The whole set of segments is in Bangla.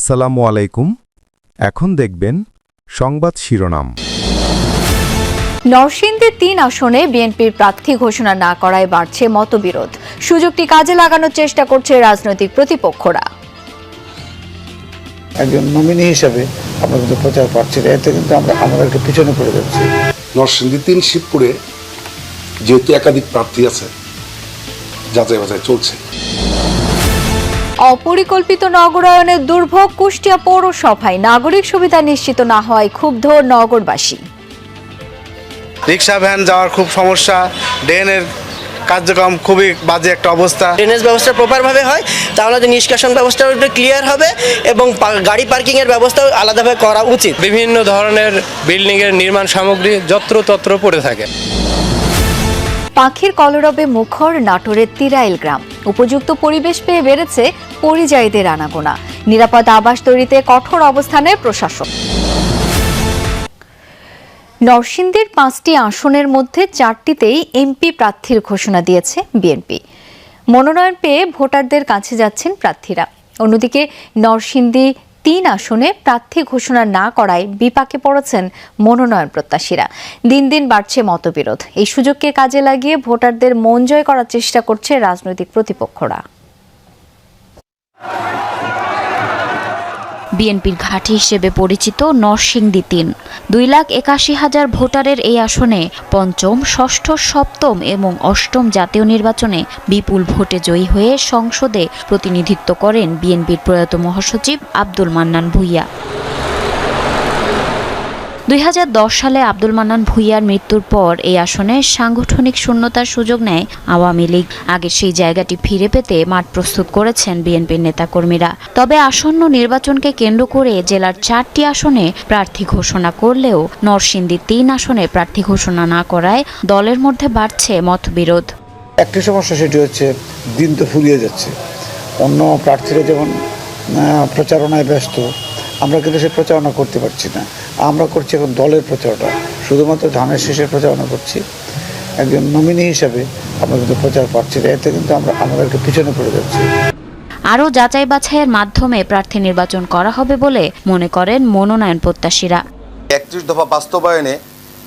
আসসালামু আলাইকুম। এখন দেখবেন সংবাদ শিরোনাম। নরসিংদীর তিন আসনে বিএনপির প্রার্থী ঘোষণা না করায় বাড়ছে মতবিরোধ। সুযোগটি কাজে লাগানোর চেষ্টা করছে রাজনৈতিক প্রতিপক্ষরা। একজন নমিনি হিসাবে আমরা কিন্তু প্রচার পাচ্ছি না এতে কিন্তু আমরা আমাদেরকে পিছনে পড়ে যাচ্ছি। নরসিংদী তিন শিবপুরে যেহেতু একাধিক প্রার্থী আছে যাচাই বাছাই চলছে। অপরিকল্পিত নগরায়নের দুর্ভোগ কুষ্টিয়া পৌরসভায় নাগরিক সুবিধা নিশ্চিত না হওয়ায় ক্ষুব্ধ নগরবাসী। রিক্সা ভ্যান যাওয়ার খুব সমস্যা ড্রেনের কার্যক্রম খুবই বাজে একটা অবস্থা। ড্রেনেজ ব্যবস্থা প্রপারভাবে হয় তাহলে নিষ্কাশন ব্যবস্থাও একটু ক্লিয়ার হবে এবং গাড়ি পার্কিংয়ের ব্যবস্থাও আলাদাভাবে করা উচিত। বিভিন্ন ধরনের বিল্ডিংয়ের নির্মাণ সামগ্রী যত্রতত্র পড়ে থাকে। পাখির কলরবে মুখর নাটোরের তিরাইল গ্রাম। উপযুক্ত পরিবেশ পেয়ে বেড়েছে পরিযায়ীদের আনাগোনা। নিরাপদ আবাস তৈরিতে কঠোর অবস্থানে প্রশাসন। নরসিংদীর পাঁচটি আসনের মধ্যে চারটিতেই এমপি প্রার্থীর ঘোষণা দিয়েছে বিএনপি। মনোনয়ন পেয়ে ভোটারদের কাছে যাচ্ছেন প্রার্থীরা। অন্যদিকে নরসিংদী তিন আসনে প্রার্থী ঘোষণা না করায় বিপাকে পড়েছেন মনোনয়ন প্রত্যাশীরা। দিন দিন বাড়ছে মতবিরোধ। এই সুযোগকে কাজে লাগিয়ে ভোটারদের মন জয় করার চেষ্টা করছে রাজনৈতিক প্রতিপক্ষরা। বিএনপির ঘাঁটি হিসেবে পরিচিত নরসিংদী তিন। দুই লাখ একাশি হাজার ভোটারের এই আসনে পঞ্চম, ষষ্ঠ, সপ্তম এবং অষ্টম জাতীয় নির্বাচনে বিপুল ভোটে জয়ী হয়ে সংসদে প্রতিনিধিত্ব করেন বিএনপির প্রয়াত মহাসচিব আব্দুল মান্নান ভুইয়া। দুই হাজার দশ সালে আব্দুল মান্নান ভুইয়ার মৃত্যুর পর এই আসনে সাংগঠনিক শূন্যতার সুযোগ নেয় আওয়ামী লীগ। আগে সেই জায়গাটি ফিরে পেতে মাঠ প্রস্তুত করেছেন বিএনপির নেতাকর্মীরা। তবে আসন্ন নির্বাচনকে কেন্দ্র করে জেলার চারটি আসনে প্রার্থী ঘোষণা করলেও নরসিংদী তিন আসনে প্রার্থী ঘোষণা না করায় দলের মধ্যে বাড়ছে মতবিরোধ। একটি সমস্যা সেটি হচ্ছে, দিন তো ফুরিয়ে যাচ্ছে। অন্য প্রার্থীরা যেমন প্রচারণায় ব্যস্ত, আমরা কিন্তু সে প্রচারণা করতে পারছি না। আমরা করছি এখন দলের প্রচারণা শুধুমাত্র ধানের শেষের প্রচারণা করছি। একজন নমিনি হিসাবে আমরা কিন্তু প্রচার পাচ্ছি এতে কিন্তু আমরা আমাদেরকে পিছনে পড়ে যাচ্ছি। আরও যাচাই বাছাইয়ের মাধ্যমে প্রার্থী নির্বাচন করা হবে বলে মনে করেন মনোনয়ন প্রত্যাশীরা। একত্রিশ দফা বাস্তবায়নে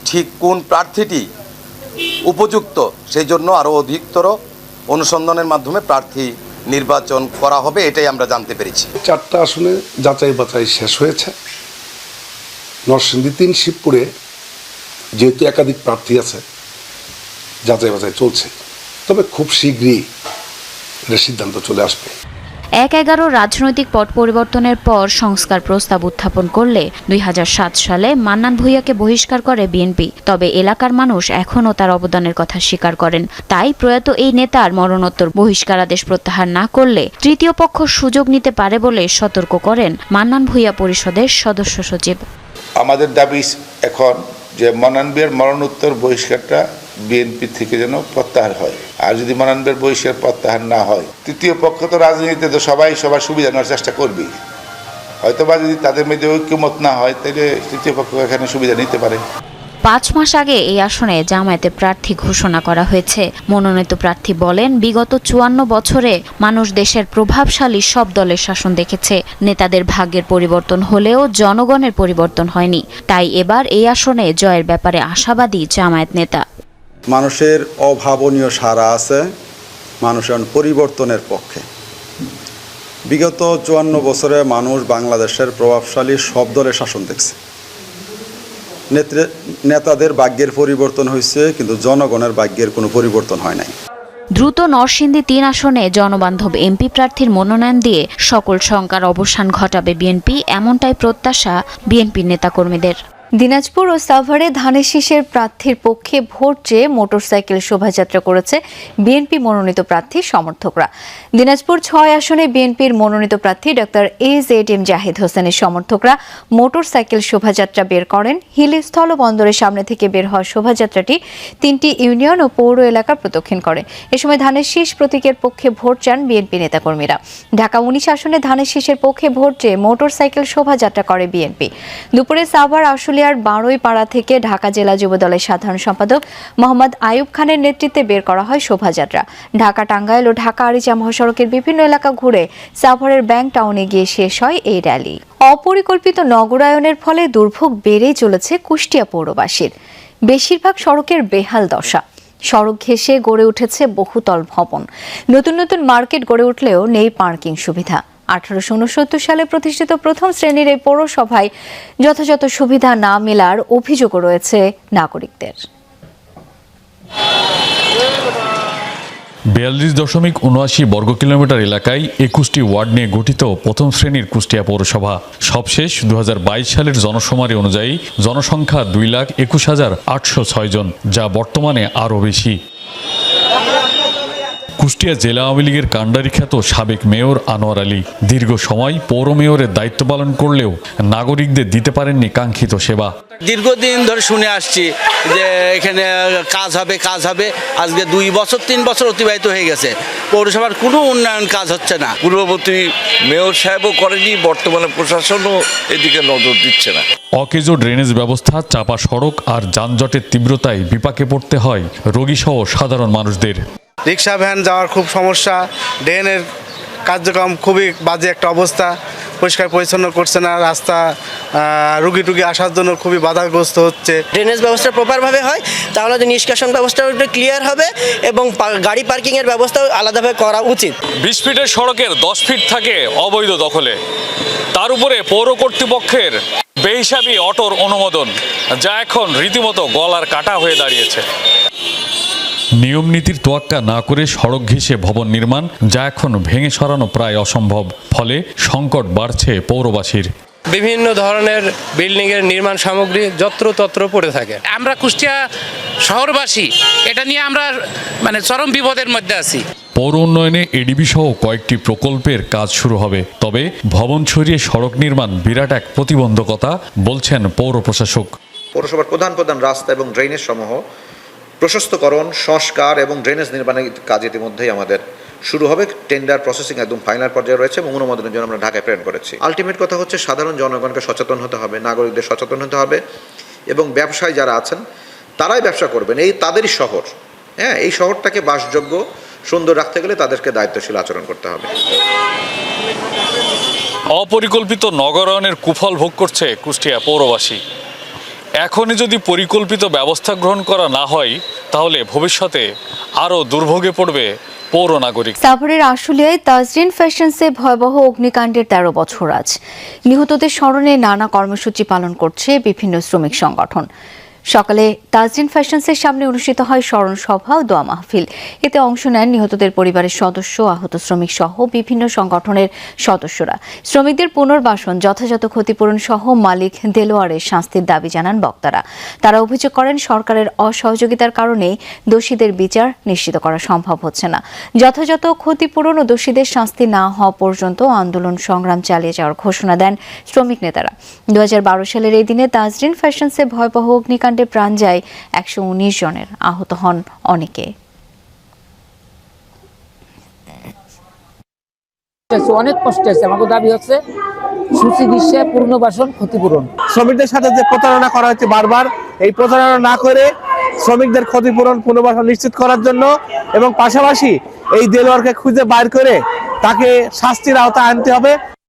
ঠিক কোন প্রার্থীটি উপযুক্ত সেই জন্য আরও অধিকতর অনুসন্ধানের মাধ্যমে প্রার্থী নির্বাচন করা হবে এটাই আমরা জানতে পেরেছি। চারটা আসনে যাচাই বাছাই শেষ হয়েছে। নরসিংদী তিন শিবপুরে যেহেতু একাধিক প্রার্থী আছে, যাচাই বাছাই চলছে। তবে খুব শীঘ্রই সিদ্ধান্ত চলে আসবে। এক এগারো রাজনৈতিক পট পরিবর্তনের পর সংস্কার প্রস্তাব উত্থাপন করলে দুই সালে মান্নান ভূঁইয়াকে বহিষ্কার করে বিএনপি। তবে এলাকার মানুষ এখনও তার অবদানের কথা স্বীকার করেন। তাই প্রয়াত এই নেতার মরণোত্তর বহিষ্কারাদেশ প্রত্যাহার না করলে তৃতীয় পক্ষ সুযোগ নিতে পারে বলে সতর্ক করেন মান্নান ভূঁইয়া পরিষদের সদস্য সচিব। আমাদের দাবি এখন যে মনানবিয়ার মরণোত্তর বহিষ্কারটা বিএনপি থেকে যেন প্রত্যাহার হয়। আর যদি মনানবের বহিষ্কার প্রত্যাহার না হয়, তৃতীয় পক্ষ তো রাজনীতিতে তো সবাই সবার সুবিধা নেওয়ার চেষ্টা করবে হয়তোবা যদি তাদের মধ্যে ঐক্যমত না হয় তাহলে তৃতীয় পক্ষ এখানে সুবিধা নিতে পারে। পাঁচ মাস আগে এই আসনে জামায়াতে প্রার্থী ঘোষণা করা হয়েছে। মনোনীত প্রার্থী বলেন, বিগত চুয়ান্ন বছরে মানুষ দেশের প্রভাবশালী সব দলের শাসন দেখেছে। নেতাদের ভাগ্যের পরিবর্তন হলেও জনগণের পরিবর্তন হয়নি। তাই এবার এই আসনে জয়ের ব্যাপারে আশাবাদী জামায়াত নেতা। মানুষের অভাবনীয় সারা আছে মানুষের পরিবর্তনের পক্ষে। বিগত চুয়ান্ন বছরে মানুষ বাংলাদেশের প্রভাবশালী সব দলের শাসন দেখছে। নেত্রে নেতাদের ভাগ্যের পরিবর্তন হয়েছে, কিন্তু জনগণের ভাগ্যের কোনো পরিবর্তন হয় নাই। দ্রুত নরসিংদী তিন আসনে জনবান্ধব এমপি প্রার্থীর মনোনয়ন দিয়ে সকল শঙ্কার অবসান ঘটাবে বিএনপি, এমনটাই প্রত্যাশা বিএনপির নেতাকর্মীদের। দিনাজপুর ও সাভারে ধানের শীষের প্রার্থীর পক্ষে ভোট চেয়ে মোটরসাইকেল শোভাযাত্রা করেছে বিএনপি মনোনীত প্রার্থীর সমর্থকরা। দিনাজপুর ছয় আসনে বিএনপির মনোনীত প্রার্থী doctor A Z M Zahid হোসেনের সমর্থকরা মোটরসাইকেল শোভাযাত্রা বের করেন। হিলি স্থল বন্দরের সামনে থেকে বের হওয়া শোভাযাত্রাটি তিনটি ইউনিয়ন ও পৌর এলাকা প্রদক্ষিণ করে। এ সময় ধানের শীষ প্রতীকের পক্ষে ভোট চান বিএনপি নেতাকর্মীরা। ঢাকা উনিশ আসনে ধানের শীষের পক্ষে ভোট চেয়ে মোটরসাইকেল শোভাযাত্রা করে বিএনপি। দুপুরে সাভার আশুলিয়া আশুলিয়ার বারোই পাড়া থেকে ঢাকা জেলা যুবদলের সাধারণ সম্পাদক মোহাম্মদ আয়ুব খানের নেতৃত্বে বের করা হয় শোভাযাত্রা। ঢাকা টাঙ্গাইল ও ঢাকা আরিচা মহাসড়কের বিভিন্ন এলাকা ঘুরে সাভারের ব্যাংক টাউনে গিয়ে শেষ হয় এই র্যালি। অপরিকল্পিত নগরায়নের ফলে দুর্ভোগ বেড়েই চলেছে কুষ্টিয়া পৌরবাসীর। বেশিরভাগ সড়কের বেহাল দশা। সড়ক ঘেঁষে গড়ে উঠেছে বহুতল ভবন। নতুন নতুন মার্কেট গড়ে উঠলেও নেই পার্কিং সুবিধা। আঠারোশো উনসত্তর সালে প্রতিষ্ঠিত প্রথম শ্রেণির এই পৌরসভায় যথাযথ সুবিধা না মেলার অভিযোগও রয়েছে নাগরিকদের। বিয়াল্লিশ দশমিক উনআশি বর্গ কিলোমিটার এলাকায় একুশটি ওয়ার্ড নিয়ে গঠিত প্রথম শ্রেণির কুষ্টিয়া পৌরসভা। সবশেষ দু হাজার বাইশ সালের জনসমারি অনুযায়ী জনসংখ্যা দুই লাখ একুশ হাজার আটশো ছয় জন, যা বর্তমানে আরও বেশি। কুষ্টিয়া জেলা আওয়ামী লীগের কাণ্ডারি খ্যাত সাবেক মেয়র আনোয়ার আলী দীর্ঘ সময় পৌর মেয়রের দায়িত্ব পালন করলেও নাগরিকদের দিতে পারেননি কাঙ্ক্ষিত সেবা। দীর্ঘদিন ধরে শুনে আসছি যে এখানে কাজ হবে কাজ হবে। আজকে দুই বছর তিন বছর অতিবাহিত হয়ে গেছে। পৌরসভার কোনো উন্নয়ন কাজ হচ্ছে না। পূর্ববর্তী মেয়র সাহেবও করেনি বর্তমানে প্রশাসনও এদিকে নজর দিচ্ছে না। অকেজো ড্রেনেজ ব্যবস্থা চাপা সড়ক আর যানজটের তীব্রতায় বিপাকে পড়তে হয় রোগীসহ সাধারণ মানুষদের। রিক্সা ভ্যান যাওয়ার খুব সমস্যা ড্রেনের কার্যক্রম খুবই বাজে একটা অবস্থা পরিষ্কার পরিচ্ছন্ন করছে না রাস্তা রুগী টুগী আসার জন্য খুবই বাধাগ্রস্ত হচ্ছে। ড্রেনেজ ব্যবস্থা প্রপারভাবে হয় তাহলে যে নিষ্কাশন ব্যবস্থাও একটু ক্লিয়ার হবে এবং পা- গাড়ি পার্কিংয়ের ব্যবস্থাও আলাদাভাবে করা উচিত। বিশ ফিটের সড়কের দশ ফিট থাকে অবৈধ দখলে। তার উপরে পৌর কর্তৃপক্ষের বেহিসাবি অটোর অনুমোদন যা এখন রীতিমতো গলার কাটা হয়ে দাঁড়িয়েছে। নিয়ম নীতির তোয়াক্কা না করে সড়ক ঘেঁষে ভবন নির্মাণ যা এখন ভেঙে সরানো প্রায় অসম্ভব ফলে সংকট বাড়ছে পৌরবাসীর। বিভিন্ন ধরনের বিল্ডিংয়ের নির্মাণ সামগ্রী যত্রতত্র পড়ে থাকে। আমরা কুষ্টিয়া শহরবাসী এটা নিয়ে আমরা মানে চরম বিপদের মধ্যে আছি। পৌর উন্নয়নে এডিবি সহ কয়েকটি প্রকল্পের কাজ শুরু হবে তবে ভবন ছড়িয়ে সড়ক নির্মাণ বিরাট এক প্রতিবন্ধকতা বলছেন পৌর প্রশাসক। পৌরসভার প্রধান প্রধান রাস্তা এবং ড্রেনেজ সমূহ প্রশস্তকরণ, সংস্কার এবং ড্রেনেজ নির্মাণের কাজ ইতিমধ্যেই আমাদের শুরু হবে। টেন্ডার প্রসেসিং একদম ফাইনাল পর্যায়ে রয়েছে এবং অনুমোদনের জন্য আমরা ঢাকায় প্রেরণ করেছি। আলটিমেট কথা হচ্ছে সাধারণ জনগণকে সচেতন হতে হবে, নাগরিকদের সচেতন হতে হবে এবং ব্যবসায়ী যারা আছেন, তারাই ব্যবসা করবেন। এই তাদেরই শহর। হ্যাঁ এই শহরটাকে বাসযোগ্য, সুন্দর রাখতে গেলে তাদেরকে দায়িত্বশীল আচরণ করতে হবে। অপরিকল্পিত নগরায়নের কুফল ভোগ করছে কুষ্টিয়া পৌরবাসী। এখনই যদি পরিকল্পিত ব্যবস্থা গ্রহণ করা না হয়, তাহলে ভবিষ্যতে আরও দুর্ভোগে পড়বে পৌর নাগরিক। সাভারের আশুলিয়ায় তাজরিন ফ্যাশনসে ভয়াবহ অগ্নিকাণ্ডের তেরো বছর আজ। নিহতদের স্মরণে নানা কর্মসূচি পালন করছে বিভিন্ন শ্রমিক সংগঠন। সকালে তাজরিন ফ্যাশনসের সামনে অনুষ্ঠিত হয় স্মরণ সভা ও দোয়া মাহফিল। এতে অংশ নেন নিহতদের পরিবারের সদস্য, আহত শ্রমিক সহ বিভিন্ন সংগঠনের সদস্যরা। শ্রমিকদের পুনর্বাসন, যথাযথ ক্ষতিপূরণ সহ মালিক দেলোয়ারের শাস্তির দাবি জানান বক্তারা। তারা অভিযোগ করেন, সরকারের অসহযোগিতার কারণে দোষীদের বিচার নিশ্চিত করা সম্ভব হচ্ছে না। যথাযথ ক্ষতিপূরণ ও দোষীদের শাস্তি না হওয়া পর্যন্ত আন্দোলন সংগ্রাম চালিয়ে যাওয়ার ঘোষণা দেন শ্রমিক নেতারা। দু হাজার বারো সালের এই দিনে তাজরিন ফ্যাশনসে ভয়াবহ অগ্নিকাণ্ডে প্রাণ যায় একশো জনের। আহত হন অনেকে। অনেক কষ্ট আছে আমাদের দাবি হচ্ছে সুচিকিৎসা পূর্ণবাসন ক্ষতিপূরণ। শ্রমিকদের সাথে যে প্রতারণা করা হচ্ছে বারবার এই প্রতারণা না করে শ্রমিকদের ক্ষতিপূরণ পুনর্বাসন নিশ্চিত করার জন্য এবং পাশাপাশি এই দেলোয়ারকে খুঁজে বাইর করে তাকে শাস্তির আওতায় আনতে হবে।